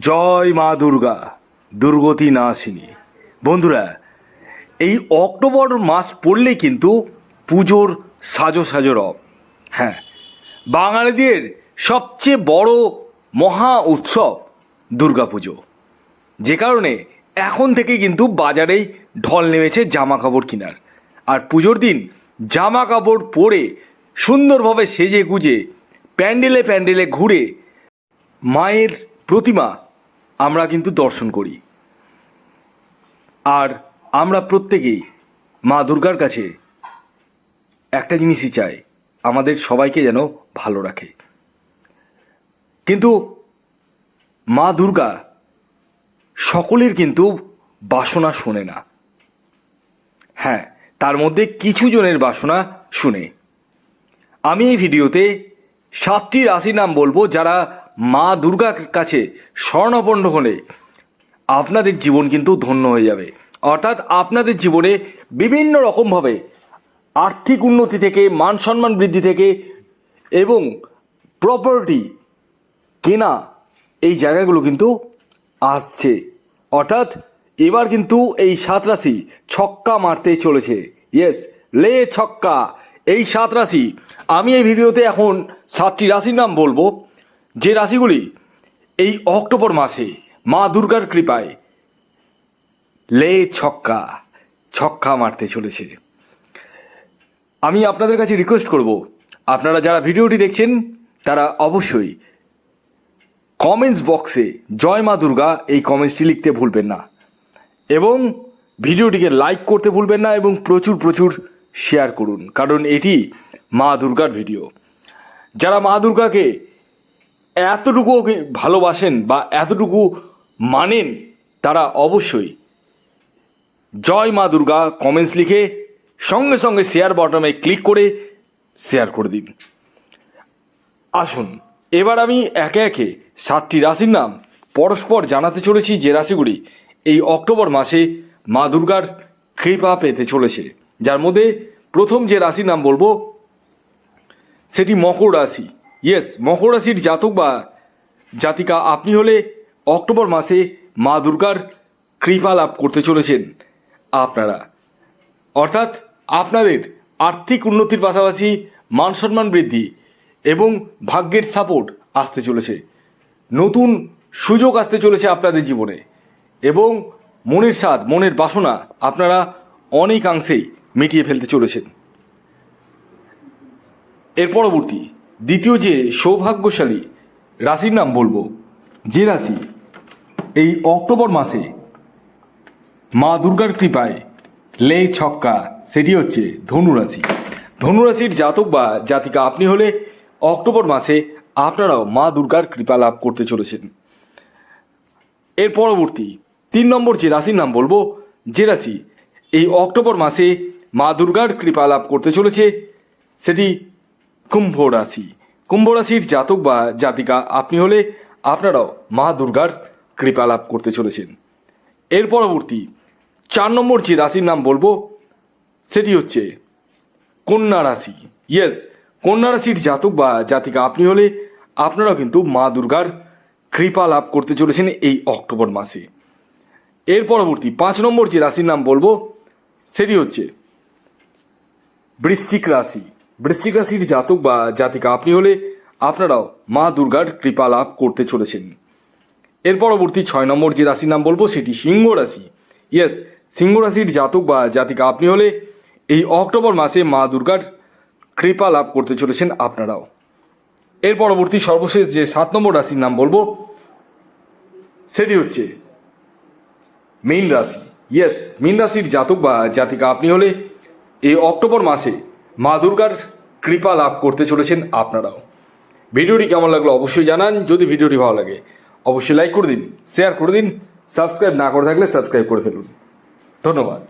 জয় মা দুর্গা, দুর্গতি নাশিনী। বন্ধুরা, এই অক্টোবর মাস পড়লে কিন্তু পুজোর সাজো সাজো রব। হ্যাঁ বাঙালিদের সবচেয়ে বড় মহা উৎসব দুর্গাপুজো যে কারণে এখন থেকে কিন্তু বাজারেই ঢল নেমেছে জামা কাপড় কেনার। আর পুজোর দিন জামা কাপড় পরে সুন্দরভাবে সেজে গুজে প্যান্ডেলে প্যান্ডেলে ঘুরে মায়ের প্রতিমা আমরা কিন্তু দর্শন করি। আর আমরা প্রত্যেকেই মা দুর্গার কাছে একটা জিনিসই চাই, আমাদের সবাইকে যেন ভালো রাখে। কিন্তু মা দুর্গা সকলের কিন্তু বাসনা শোনে না। হ্যাঁ তার মধ্যে কিছু জনের বাসনা শুনে। আমি এই ভিডিওতে সাতটি রাশির নাম বলব যারা মা দুর্গার কাছে স্বর্ণপন্ন হলে আপনাদের জীবন কিন্তু ধন্য হয়ে যাবে। অর্থাৎ আপনাদের জীবনে বিভিন্ন রকমভাবে আর্থিক উন্নতি থেকে, মান সম্মান বৃদ্ধি থেকে এবং প্রপার্টি কেনা এই জায়গাগুলো কিন্তু আসছে। অর্থাৎ এবার কিন্তু এই সাত রাশি ছক্কা মারতে চলেছে। ইয়েস লে ছক্কা। এই সাত রাশি, আমি এই ভিডিওতে এখন সাতটি রাশির নাম বলব। যে রাশিগুলি এই অক্টোবর মাসে মা দুর্গার কৃপায় লে ছক্কা ছক্কা মারতে চলেছে। আমি আপনাদের কাছে রিকোয়েস্ট করব, আপনারা যারা ভিডিওটি দেখছেন, তারা অবশ্যই কমেন্টস বক্সে জয় মা দুর্গা এই কমেন্টসটি লিখতে ভুলবেন না। এবং ভিডিওটিকে লাইক করতে ভুলবেন না এবং প্রচুর প্রচুর শেয়ার করুন, কারণ এটি মা দুর্গার ভিডিও যারা মা দুর্গাকে এতটুকু ভালোবাসেন বা এতটুকু মানেন তারা অবশ্যই। জয় মা দুর্গা কমেন্টস লিখে সঙ্গে সঙ্গে শেয়ার বটমে ক্লিক করে শেয়ার করে দিন। আসুন, এবার আমি একে একে সাতটি রাশির নাম পরস্পর জানাতে চলেছি যে রাশিগুলি এই অক্টোবর মাসে মা দুর্গার কৃপা পেতে চলেছে। যার মধ্যে প্রথম যে রাশির নাম বলব, সেটি মকর রাশি। ইয়েস মকর রাশির জাতক বা জাতিকা আপনি হলে অক্টোবর মাসে মা দুর্গার কৃপা লাভ করতে চলেছেন আপনারা। অর্থাৎ আপনাদের আর্থিক উন্নতির পাশাপাশি মান সম্মান বৃদ্ধি এবং ভাগ্যের সাপোর্ট আসতে চলেছে। নতুন সুযোগ আসতে চলেছে আপনাদের জীবনে এবং মনের স্বাদ, মনের বাসনা আপনারা অনেকাংশেই মিটিয়ে ফেলতে চলেছেন। এর পরবর্তী দ্বিতীয় যে সৌভাগ্যশালী রাশির নাম বলব, যে রাশি এই অক্টোবর মাসে মা দুর্গার কৃপায় লে ছক্কা, সেটি হচ্ছে ধনুরাশি ধনুরাশির জাতক বা জাতিকা, আপনি হলে অক্টোবর মাসে আপনারাও মা দুর্গার কৃপা লাভ করতে চলেছেন। এর পরবর্তী তিন নম্বর যে রাশির নাম বলব, যে রাশি এই অক্টোবর মাসে মা দুর্গার কৃপা লাভ করতে চলেছে, সেটি কুম্ভ রাশি। কুম্ভ রাশির জাতক বা জাতিকা, আপনি হলে আপনারাও মা দুর্গার কৃপা লাভ করতে চলেছেন। এর পরবর্তী চার নম্বর যে রাশির নাম বলব, সেটি হচ্ছে কন্যা রাশি। ইয়েস কন্যা রাশির জাতক বা জাতিকা, আপনি হলে আপনারাও কিন্তু মা দুর্গার কৃপা লাভ করতে চলেছেন এই অক্টোবর মাসে। এর পরবর্তী পাঁচ নম্বর যে রাশির নাম বলব, সেটি হচ্ছে বৃশ্চিক রাশি। বৃশ্চিক রাশির জাতক বা জাতিকা আপনি হলে আপনারাও মা দুর্গার কৃপা লাভ করতে চলেছেন। এর পরবর্তী ছয় নম্বর যে রাশির নাম বলব সেটি সিংহ রাশি। ইয়েস সিংহ রাশির জাতক বা জাতিকা আপনি হলে এই অক্টোবর মাসে মা দুর্গার কৃপা লাভ করতে চলেছেন আপনারাও। এর পরবর্তী সর্বশেষ যে সাত নম্বর রাশির নাম বলব সেটি হচ্ছে মীন রাশি। ইয়েস মীন রাশির জাতক বা জাতিকা আপনি হলে এই অক্টোবর মাসে মা দুর্গার কৃপা লাভ করতে চলেছেন আপনারাও। ভিডিওটি কেমন লাগল অবশ্যই জানান। যদি ভিডিওটি ভালো লাগে, অবশ্যই লাইক করে দিন শেয়ার করে দিন সাবস্ক্রাইব না করে থাকলে সাবস্ক্রাইব করে ফেলুন। ধন্যবাদ।